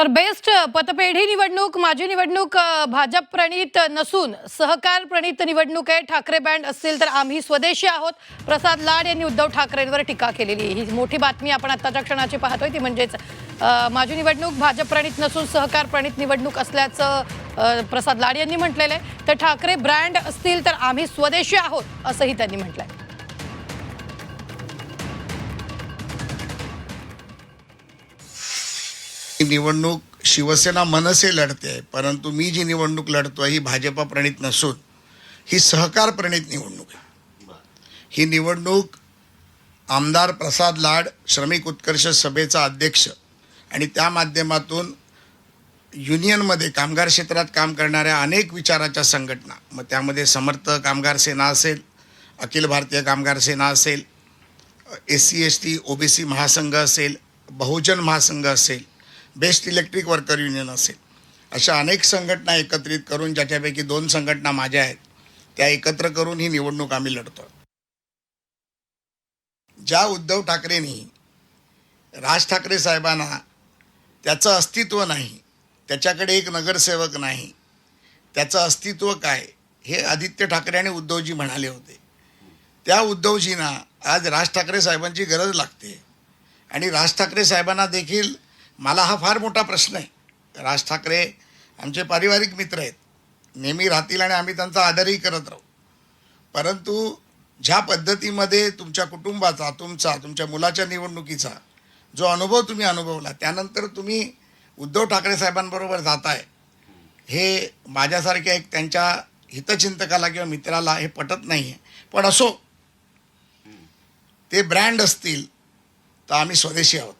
तर बेस्ट पतपेढी निवडणूक माझी निवडणूक भाजप प्रणित नसून सहकार प्रणित निवडणूक आहे. ठाकरे बँड असतील तर आम्ही स्वदेशी आहोत. प्रसाद लाड यांनी उद्धव ठाकरेंवर टीका केलेली आहे. ही मोठी बातमी आपण आत्ताच्या क्षणाची पाहतोय. ती म्हणजेच माझी निवडणूक भाजप प्रणित नसून सहकार प्रणित निवडणूक असल्याचं प्रसाद लाड यांनी म्हटलेलं आहे. तर ठाकरे ब्रँड असतील तर आम्ही स्वदेशी आहोत असंही त्यांनी म्हटलंय. ही निवडणूक शिवसेना मनसे लढते आहे परंतु मी जी निवडणूक लढतोय ही भाजपा प्रणित नसून ही सहकार प्रणित निवडणूक आहे. ही निवडणूक आमदार प्रसाद लाड श्रमिक उत्कर्ष सभेचा अध्यक्ष आणि त्या माध्यमातून युनियनमध्ये कामगार क्षेत्रात काम करणाऱ्या अनेक विचाराच्या संघटना मग त्यामध्ये समर्थ कामगार सेना असेल अखिल भारतीय कामगार सेना असेल S C S T O B C महासंघ असेल बहुजन महासंघ असेल बेस्ट इलेक्ट्रिक वर्कर युनियन असेल. अशा अनेक संघटना एकत्रित करून ज्याच्यापैकी दोन संघटना माझ्या आहेत त्या एकत्र करून ही निवडणूक आम्ही लढतो ज्या उद्धव ठाकरेंनी राज ठाकरे साहेबांना त्याचं अस्तित्व नाही त्याच्याकडे एक नगरसेवक नाही त्याचं अस्तित्व काय हे आदित्य ठाकरे आणि उद्धवजी म्हणाले होते. त्या उद्धवजींना आज राज ठाकरे साहेबांची गरज लागते. आणि राज ठाकरे साहेबांना देखील मला हा फार मोठा प्रश्न आहे. राज ठाकरे आमचे पारिवारिक मित्र आहेत. नेहमी राहतील आणि आम्ही त्यांचा आदरही करत राहू. परंतु ज्या पद्धतीमध्ये तुमच्या कुटुंबाचा तुमचा तुमच्या मुलाच्या निवडणुकीचा जो अनुभव तुम्ही अनुभवला त्यानंतर तुम्ही उद्धव ठाकरे साहेबांबरोबर जाताय हे माझ्यासारख्या एक त्यांच्या हितचिंतकाला किंवा मित्राला हे पटत नाही आहे पण असो ते ब्रँड असतील तर आम्ही स्वदेशी आहोत.